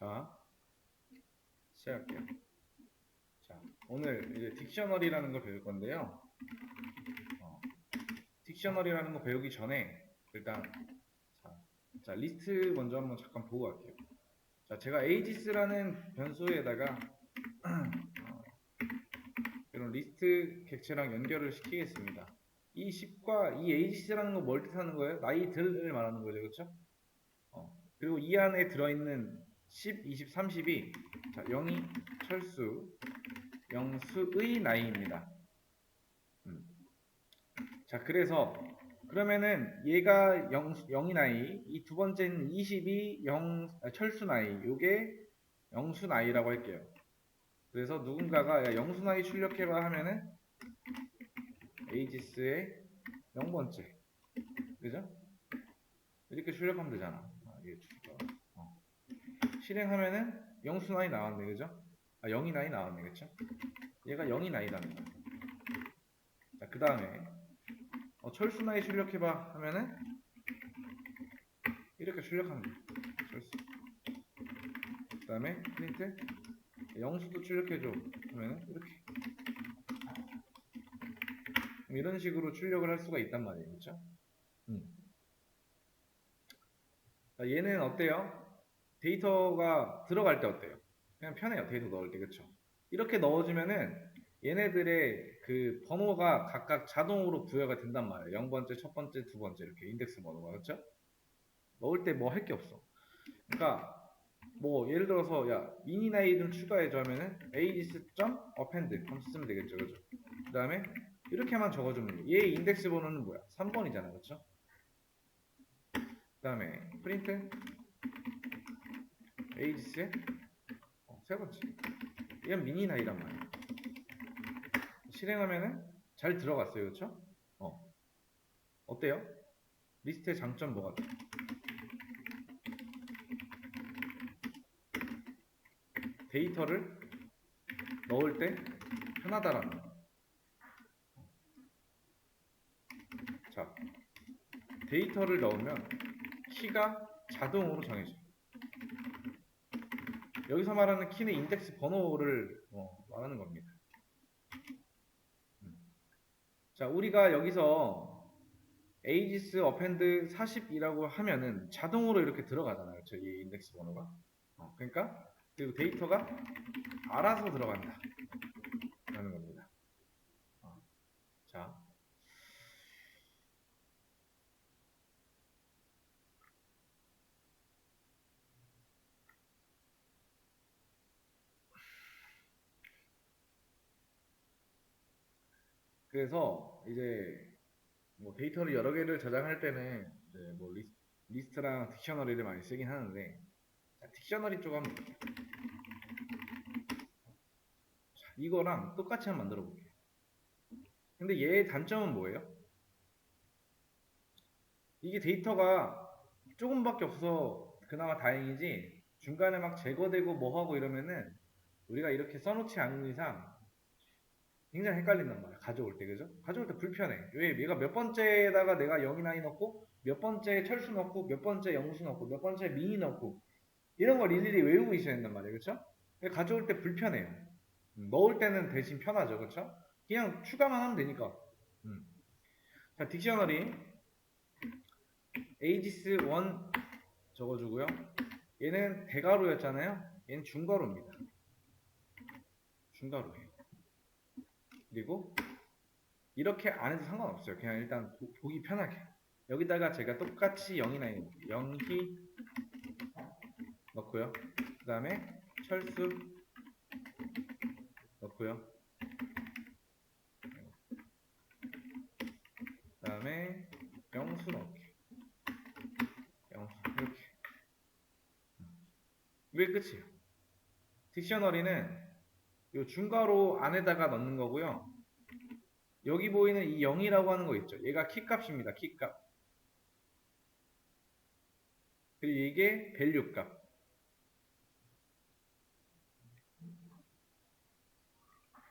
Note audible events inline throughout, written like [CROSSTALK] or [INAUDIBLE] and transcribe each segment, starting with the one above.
자, 시작할게요. 자, 오늘 이제 딕셔너리라는 걸 배울 건데요. 어, 딕셔너리라는 거 배우기 전에 일단 자, 자, 리스트 먼저 한번 잠깐 보고 갈게요. 자, 제가 agis라는 변수에다가 어, 이런 리스트 객체랑 연결을 시키겠습니다. 이 10과 이 agis라는 거 뭘 뜻하는 거예요? 나이들을 말하는 거죠, 그렇죠? 어, 그리고 이 안에 들어있는 10, 20, 30이 자, 0이 철수, 영수의 나이입니다. 음. 자, 그래서 그러면은 얘가 0, 0이 나이, 이 두 번째는 20이 영, 아, 철수 나이, 요게 영수 나이라고 할게요. 그래서 누군가가 야, 영수 나이 출력해봐 하면은 에이지스의 0번째. 그죠? 이렇게 출력하면 되잖아. 아. 실행하면은 영수 나이 나왔네, 그죠? 아, 0이 나이 나왔네, 그쵸? 얘가 0이 나이라는 거야. 자, 그 다음에 어, 철수 나이 출력해봐 하면은 이렇게 거야. 철수. 그 다음에 프린트 영수도 출력해줘 하면은 이렇게 이런 식으로 출력을 할 수가 있단 말이에요, 그렇죠? 음. 자, 얘는 어때요? 데이터가 들어갈 때 어때요? 그냥 편해요, 데이터 넣을 때, 그렇죠? 이렇게 넣어주면은 얘네들의 그 번호가 각각 자동으로 부여가 된단 말이에요. 0번째, 첫 번째, 두 번째 이렇게 인덱스 번호가 그렇죠? 넣을 때 뭐 할 게 없어. 그러니까 뭐 예를 들어서 야 나이 좀 추가해줘 하면은 ages.append 하면 쓰면 되겠죠, 그렇죠? 그 다음에 이렇게만 적어주면. 얘 인덱스 번호는 뭐야? 3번이잖아, 그렇죠? 그 다음에 프린트 ages의 어, 세 번째. 얘는 미니 나이란 말이야. 실행하면은 잘 들어갔어요, 그렇죠? 어. 어때요? 리스트의 장점 뭐가 돼? 데이터를 넣을 때 편하다라는 거. 자, 데이터를 넣으면 키가 자동으로 정해져요. 여기서 말하는 키는 인덱스 번호를 어, 말하는 겁니다. 음. 자, 우리가 여기서 ages append 40이라고 하면은 자동으로 이렇게 들어가잖아요. 이 인덱스 번호가. 어, 그러니까 그리고 데이터가 알아서 들어간다. 라는 겁니다. 어, 자. 그래서 이제 뭐 데이터를 여러 개를 저장할 때는 이제 뭐 리스, 리스트랑 딕셔너리를 많이 쓰긴 하는데 자, 딕셔너리 쪽 한번. 자, 이거랑 똑같이 한번 만들어 볼게요. 근데 얘의 단점은 뭐예요? 이게 데이터가 조금밖에 없어서 그나마 다행이지 중간에 막 제거되고 뭐하고 이러면은 우리가 이렇게 써놓지 않은 이상 굉장히 헷갈린단 말이야. 가져올 때, 그죠? 가져올 때 불편해. 왜? 얘가 몇 번째에다가 내가 0이 나이 넣고, 몇 번째 철수 넣고, 몇 번째 영수 넣고, 몇 번째 미니 넣고, 이런 걸 일일이 외우고 있어야 된단 말이에요. 그쵸? 가져올 때 불편해요. 음, 넣을 때는 대신 편하죠. 그쵸? 그냥 추가만 하면 되니까. 음. 자, 딕셔너리. ages 1 적어주고요. 얘는 대괄호였잖아요. 얘는 중괄호입니다. 중괄호예요. 그리고 이렇게 안 해도 상관없어요. 그냥 일단 보, 보기 편하게. 여기다가 제가 똑같이 0이 나이 0이 넣고요. 그 다음에 철수 넣고요. 그 다음에 영수 넣기. 영수 이렇게. 이게 끝이에요. 딕셔너리는 이 중괄호 안에다가 넣는 거고요. 여기 보이는 이 0이라고 하는 거 있죠. 얘가 키값입니다. 키값. 그리고 이게 밸류 값.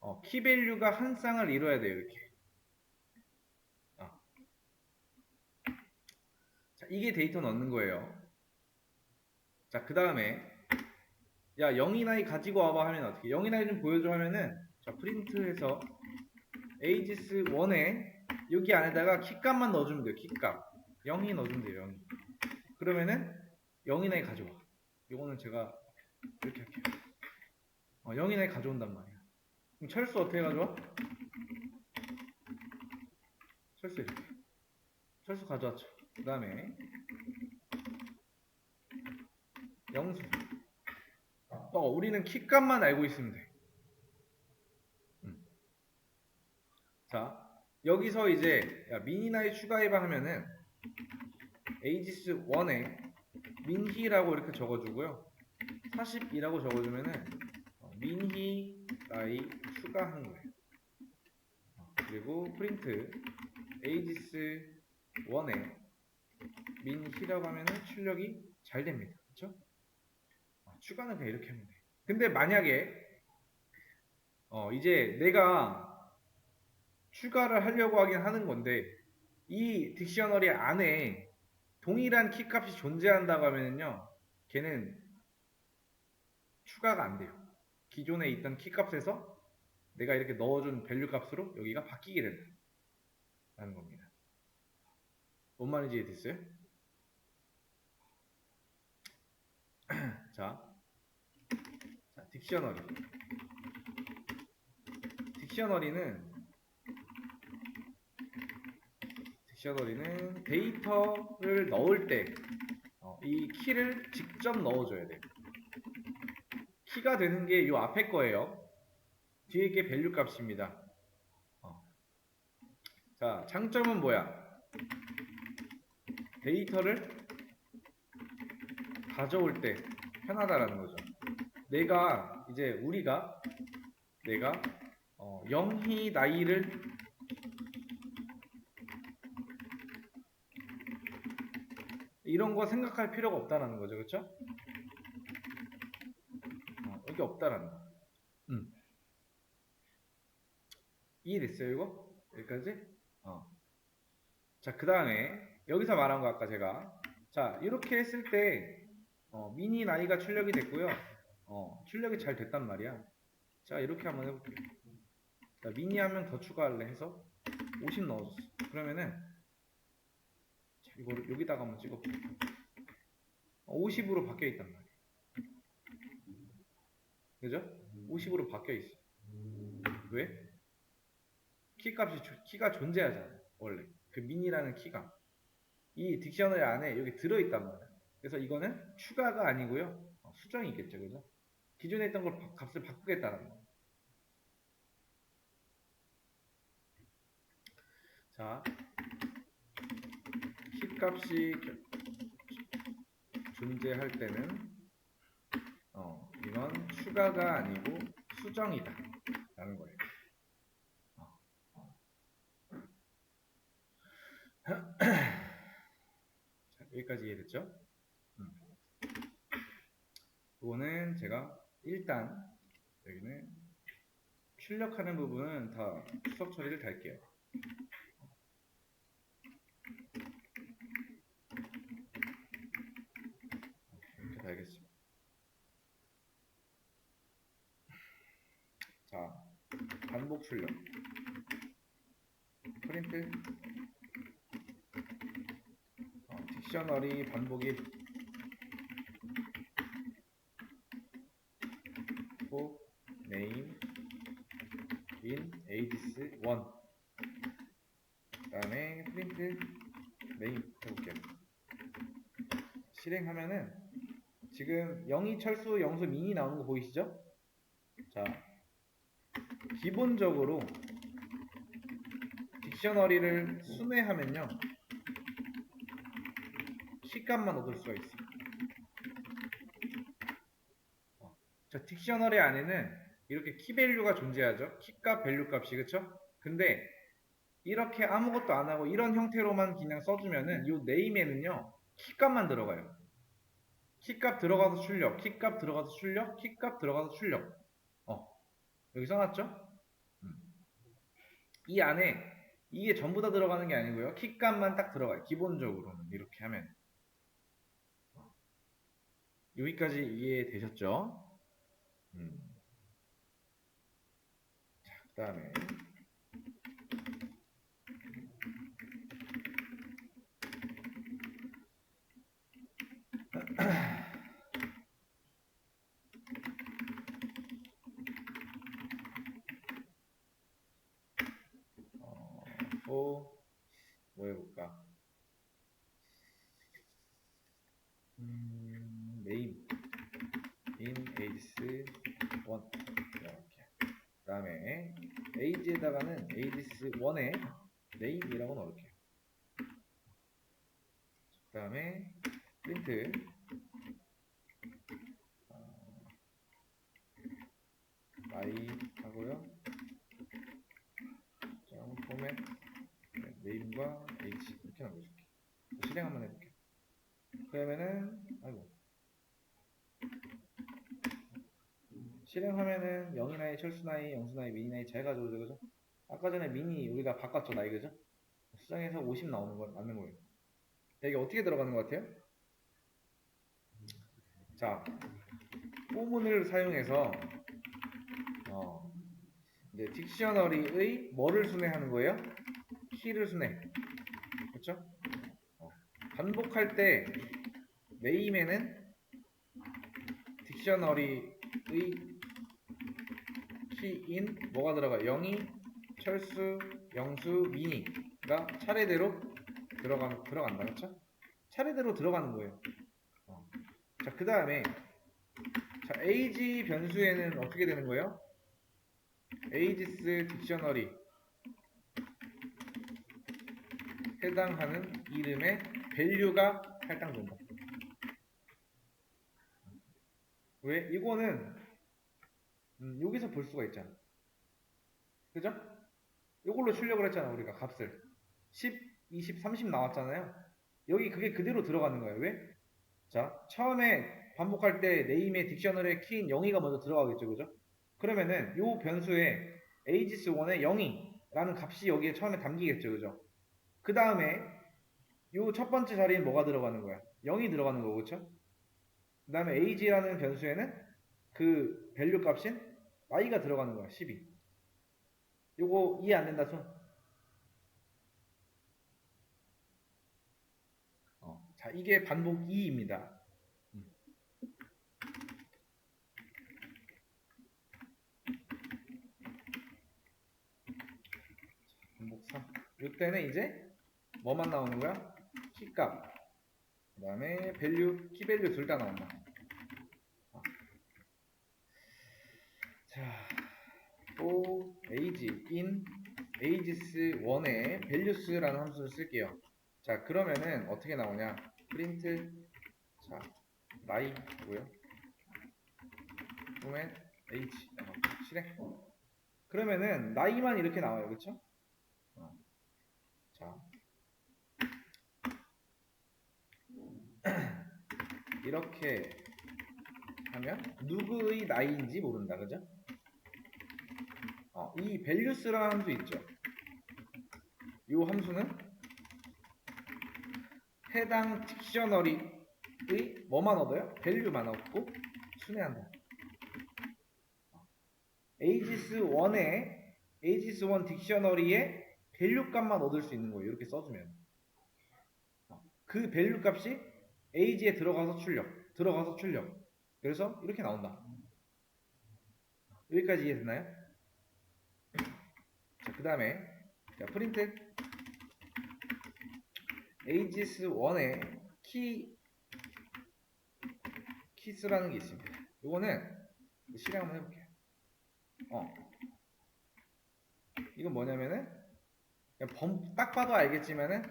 어, 키 밸류가 한 쌍을 이뤄야 돼요. 이렇게. 어. 자, 이게 데이터 넣는 거예요. 자, 그 다음에 야 0이나이 가지고 와봐 하면 어떻게 0이나이 좀 보여줘 하면은 자 프린트해서 ages 1에 여기 안에다가 키값만 넣어주면 돼요 키값. 0이 넣어주면 돼요 0이 그러면은 0이나이 가져와. 요거는 제가 이렇게 할게요. 어, 0이나이 가져온단 말이야. 그럼 철수 어떻게 가져와? 철수 이렇게. 철수 가져왔죠. 그 다음에 영수 어, 우리는 키값만 알고 있으면 돼. 음. 자, 여기서 이제 야, 미니나이 추가해봐 하면은 ages 1에 민희라고 이렇게 적어주고요. 40이라고 적어주면은 어, 민희 나이 추가하는 거예요. 어, 그리고 프린트 ages 1에 민희라고 하면은 출력이 잘 됩니다. 그렇죠? 추가는 그냥 이렇게 하면 돼. 근데 만약에 어 이제 내가 추가를 하려고 하긴 하는 건데 이 딕셔너리 안에 동일한 키값이 존재한다고 하면요 걔는 추가가 안 돼요. 기존에 있던 키값에서 내가 이렇게 넣어준 밸류 값으로 여기가 바뀌게 된다. 라는 겁니다. 뭔 말인지 이해됐어요? [CLEARS THROAT] 자, 자, 딕셔너리. 딕셔너리는 딕셔너리는 데이터를 넣을 때, 어, 이 키를 직접 넣어줘야 돼요. 키가 되는 게 이 앞에 거예요. 뒤에 게 밸류 값입니다. 어. 자, 장점은 뭐야? 데이터를 가져올 때 편하다라는 거죠. 내가 이제 우리가 내가 어, 영희 나이를 이런 거 생각할 필요가 없다라는 거죠, 그렇죠? 어, 여기 없다라는 거. 음. 이해됐어요, 이거? 여기까지? 어. 자, 그 다음에 여기서 말한 거 아까 제가 자 이렇게 했을 때 어, 미니 나이가 출력이 됐고요. 어, 출력이 잘 됐단 말이야. 자, 이렇게 한번 해볼게요. 자, 미니 한명더 추가할래 해서 50 넣어줬어. 그러면은 자, 이거를 여기다가 한번 찍어볼게요. 50으로 바뀌어 있단 말이야. 그죠? 50으로 바뀌어 있어. 왜? 키 값이, 키가 존재하잖아. 원래. 그 미니라는 키가. 이 딕셔너리 안에 여기 들어있단 말이야. 그래서 이거는 추가가 아니고요. 어, 수정이겠죠. 그죠? 기존에 있던 걸 바- 값을 바꾸겠다는 거. 자, 키 값이 겨- 존재할 때는 어, 이건 추가가 아니고 수정이다. 라는 거예요. 어. 자, 여기까지 이해됐죠? 그거는 제가 일단 여기는 출력하는 부분은 다 수석 처리를 달게요. 이렇게 달겠습니다. 자, 반복 출력. 프린트. 어, 딕셔너리 반복이 고 name in 1 그다음에 프린트 name 해볼게요 실행하면은 지금 0이 철수 0수 민이 나오는 거 보이시죠? 자 기본적으로 딕셔너리를 순회하면요 키값만 얻을 수가 있어요 자, 딕셔너리 안에는 이렇게 키 밸류가 존재하죠. 키값, 밸류 값이 그쵸? 근데 이렇게 아무것도 안 하고 이런 형태로만 그냥 써주면은 이 네임에는요 키값만 들어가요. 키값 들어가서 출력, 키값 들어가서 출력, 키값 들어가서 출력. 어 여기 써놨죠? 음. 이 안에 이게 전부 다 들어가는 게 아니고요. 키값만 딱 들어가요. 기본적으로는 이렇게 하면 어. 여기까지 이해되셨죠? 음. 자, 그 다음에 어, 또, 뭐 해볼까? 음, 네임, in ages 1 이렇게. 그 다음에 age에다가는 ages 1에 name이라고 넣을게요. 그 다음에 프린트 어, i 하고요. 자, 포맷 네, 네임과 h 이렇게 남겨줄게. 실행 한번 해볼게. 그러면은 아이고 실행하면은 0이 나이, 철수 나이, 영수 나이, 미니 나이 잘 가져오죠, 그죠? 아까 전에 미니 여기다 바꿨죠, 나이, 그죠? 수정해서 50 나오는 거 맞는 거예요. 여기 어떻게 들어가는 것 같아요? 자, 포문을 사용해서 어, 이제 딕셔너리의 뭐를 순회하는 거예요? 키를 순회. 그렇죠? 어, 반복할 때 네임에는 딕셔너리의 키인 뭐가 들어가요? 영이, 철수, 영수, 미니가 차례대로 들어가, 들어간다. 그렇죠? 차례대로 들어가는 거예요. 어. 자, 그 다음에 자, age 변수에는 어떻게 되는 거예요? ages 딕셔너리 해당하는 이름의 밸류가 할당된다. 왜? 이거는 음, 여기서 볼 수가 있잖아. 그죠? 이걸로 출력을 했잖아 우리가 값을 10, 20, 30 나왔잖아요. 여기 그게 그대로 들어가는 거예요. 왜? 자 처음에 반복할 때 네임의 딕셔너리의 키인 0이가 먼저 들어가겠죠. 그죠? 그러면은 요 변수에 ages 1에 0이라는 값이 여기에 처음에 담기겠죠. 그죠? 그 다음에 요 첫 번째 자리엔 뭐가 들어가는 거야? 0이 들어가는 거고 그쵸? 그 다음에 age라는 변수에는 그 밸류 값인 y가 들어가는 거야 12 요거 이해 안 된다 손? 어, 자 이게 반복 2입니다 음. 반복 3 이때는 이제 뭐만 나오는 거야? 키값 그 다음에 밸류, 키 밸류 둘 다 나온다 어. 자, 또 age in ages 1에 values라는 함수를 쓸게요. 자, 그러면은 어떻게 나오냐? print 자, 나이고요. format age 어, 실행. 그러면은 나이만 이렇게 나와요. 그렇죠? 어. 자. 이렇게 하면 누구의 나이인지 모른다. 그죠? 어, 이 values라는 함수 있죠. 이 함수는 해당 딕셔너리의 뭐만 얻어요? value만 얻고 순회한다. 어, ages 1에 ages 1 딕셔너리의 value 값만 얻을 수 있는 거예요. 이렇게 써주면. 어, 그 value 값이 age에 들어가서 출력, 들어가서 출력. 그래서 이렇게 나온다. 여기까지 이해됐나요? 자, 그 다음에 자, 프린트 ages 1에 키 키스라는 게 있습니다. 이거는 실행 한번 해볼게요. 어. 이건 뭐냐면은 그냥 범, 딱 봐도 알겠지만은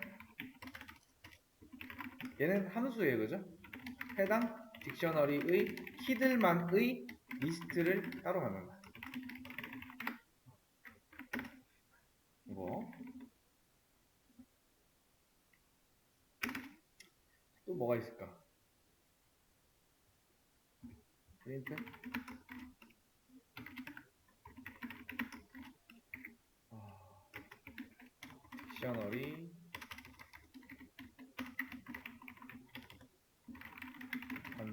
얘는 함수예요, 그죠? 해당 딕셔너리의 키들만의 리스트를 따로 만든다. 이거 또 뭐가 있을까? 프린트 아, 딕셔너리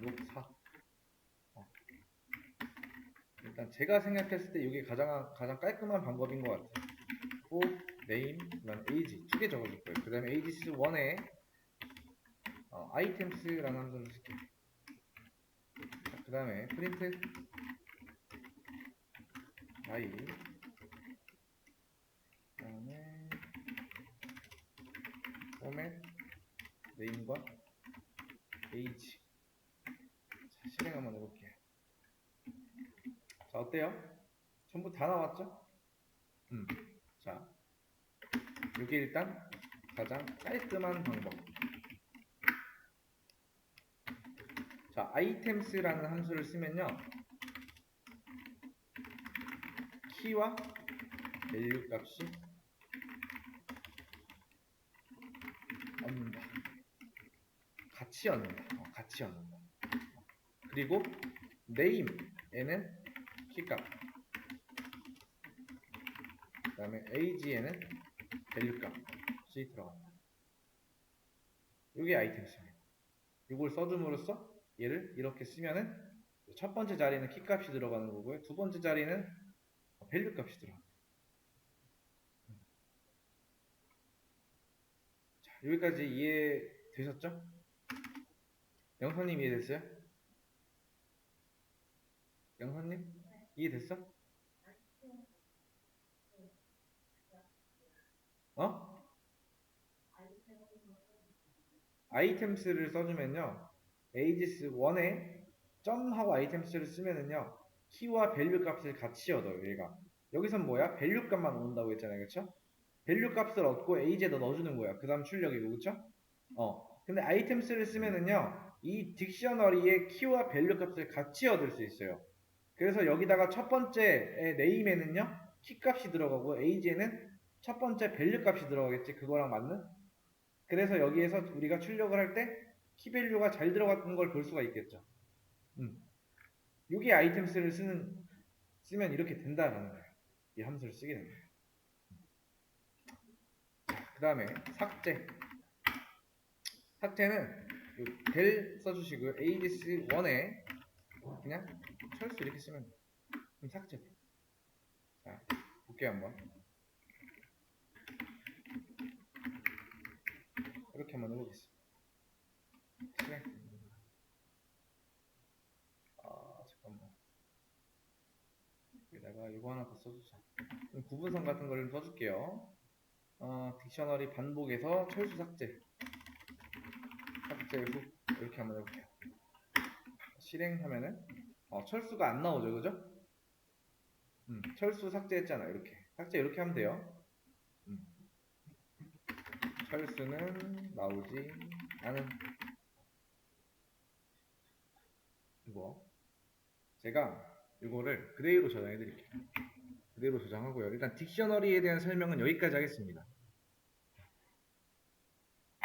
반복 4 어. 일단 제가 생각했을 때 이게 가장 가장 깔끔한 방법인 것 같아요. 꼭 name, 그다음 age 두 개 적어줄 거예요. 그다음 에 ages 1에 어, items라는 함수를 쓸게요. 그 다음에 print i 그 다음에 format name과 age 자, 실행 한번 해볼게요. 자, 어때요? 전부 다 나왔죠? 음, 자, 이게 일단 가장 깔끔한 방법. 자, items라는 함수를 쓰면요. 키와 value 값이 얻는다. 같이 얻는다. 어, 같이 얻는다. 그리고 name에는 키값. 그 다음에 age에는 value 값이 들어간다. 이게 아이템스입니다. 이걸 써줌으로써 얘를 이렇게 쓰면은 첫 번째 자리는 키 값이 들어가는 거고요. 두 번째 자리는 밸류 값이 들어갑니다. 자, 여기까지 이해되셨죠? 영선님 이해됐어요? 영선님? 이해됐어? 어? 아이템스를 써주면요. ages 1에 점하고 아이템스를 쓰면은요. 키와 밸류 값을 같이 얻어요. 얘가. 여기선 뭐야? 밸류 값만 얻는다고 했잖아요. 그쵸? 밸류 값을 얻고 age에다 넣어주는 거야. 그 다음 출력이고. 그쵸? 어. 근데 아이템스를 쓰면은요. 이 딕셔너리의 키와 밸류 값을 같이 얻을 수 있어요. 그래서 여기다가 첫 번째 네임에는요. 키 값이 들어가고 age에는 첫 번째 밸류 값이 들어가겠지. 그거랑 맞는? 그래서 여기에서 우리가 출력을 할 때 키밸류가 잘 들어갔던 걸 볼 수가 있겠죠. 음. 여기 아이템스를 쓰는 쓰면 이렇게 된다라는 거예요. 이 함수를 쓰게 됩니다. 그 다음에 삭제. 삭제는 델 써주시고요. ads 1에 그냥 철수 이렇게 쓰면 돼요. 그럼 삭제돼. 자, 볼게요 한번. 이렇게 한번 해보겠습니다. 실행. 아, 잠깐만. 여기다가 이거 하나 더 써주자. 그럼 구분선 같은 걸좀 써줄게요. 어, 딕셔너리 반복에서 철수 삭제. 삭제 후 이렇게 한번 해볼게요. 실행하면은 어, 철수가 안 나오죠, 그죠? 음, 철수 삭제했잖아, 이렇게. 삭제 이렇게 하면 돼요. 음. 철수는 나오지 않은 이거 제가 이거를 그대로 저장해 드릴게요 그대로 저장하고요 일단 딕셔너리에 대한 설명은 여기까지 하겠습니다